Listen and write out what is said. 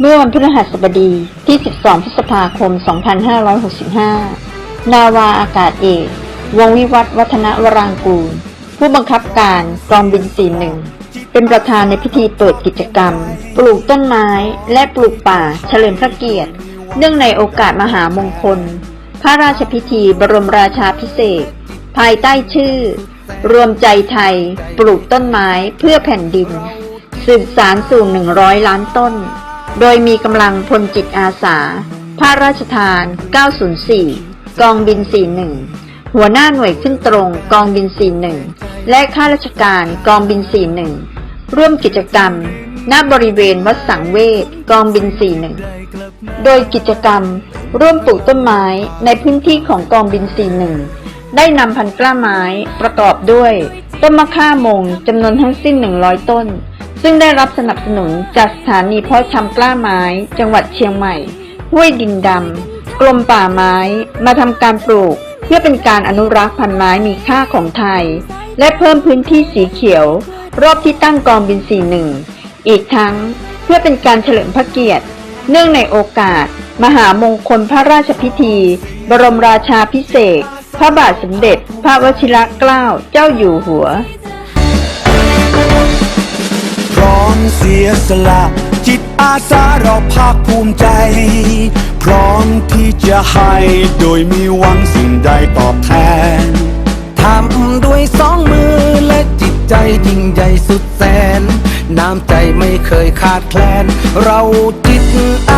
เมื่อวันพฤหัสบดีที่ 12 พฤษภาคม 2565 นาวาอากาศเอก วงวิวัฒน์วัฒนวรางกูล ผู้บังคับการกองบิน 41 เป็นประธานในพิธีเปิดกิจกรรม ปลูกต้นไม้และปลูกป่าเฉลิมพระเกียรติ เนื่องในโอกาสมหามงคล พระราชพิธีบรมราชาพิเศษ ภายใต้ชื่อ รวมใจไทย ปลูกต้นไม้เพื่อแผ่นดิน สืบสารสู่ 100 ล้านต้น โดยมีกำลังพลจิตอาสา พระราชทาน 904 กองบิน 41 หัวหน้าหน่วยขึ้นตรงกองบิน 41 และข้าราชการกองบิน 41 ร่วมกิจกรรม ณ บริเวณวัดสังเวชกองบิน 41 โดยกิจกรรมร่วมปลูกต้นไม้ในพื้นที่ของกองบิน 41 ได้นำพันธุ์กล้าไม้ประกอบด้วย ต้นมะข่ามงจำนวนทั้งสิ้น 100 ต้น ซึ่งได้รับสนับสนุนจากสถานีเพาะชำกล้าไม้ จังหวัดเชียงใหม่ ห้วยดินดำ กรมป่าไม้ มาทำการปลูก เพื่อเป็นการอนุรักษ์พันไม้มีค่าของไทย และเพิ่มพื้นที่สีเขียว รอบที่ตั้งกองบิน 41 อีกทั้งเพื่อเป็นการเฉลิมพระเกียรติ เนื่องในโอกาส มหามงคลพระราชพิธี บรมราชาพิเศษ พระบาทสมเด็จ พระวชิรเกล้าเจ้าอยู่หัว อมเสียสละ จิตอาสาเราภาคภูมิใจ พร้อมที่จะให้โดยมีหวังสิ่งใดตอบแทนทำด้วยสองมือและจิตใจยิ่งใหญ่สุดแสน น้ำใจไม่เคยขาดแคลน เราจิตอา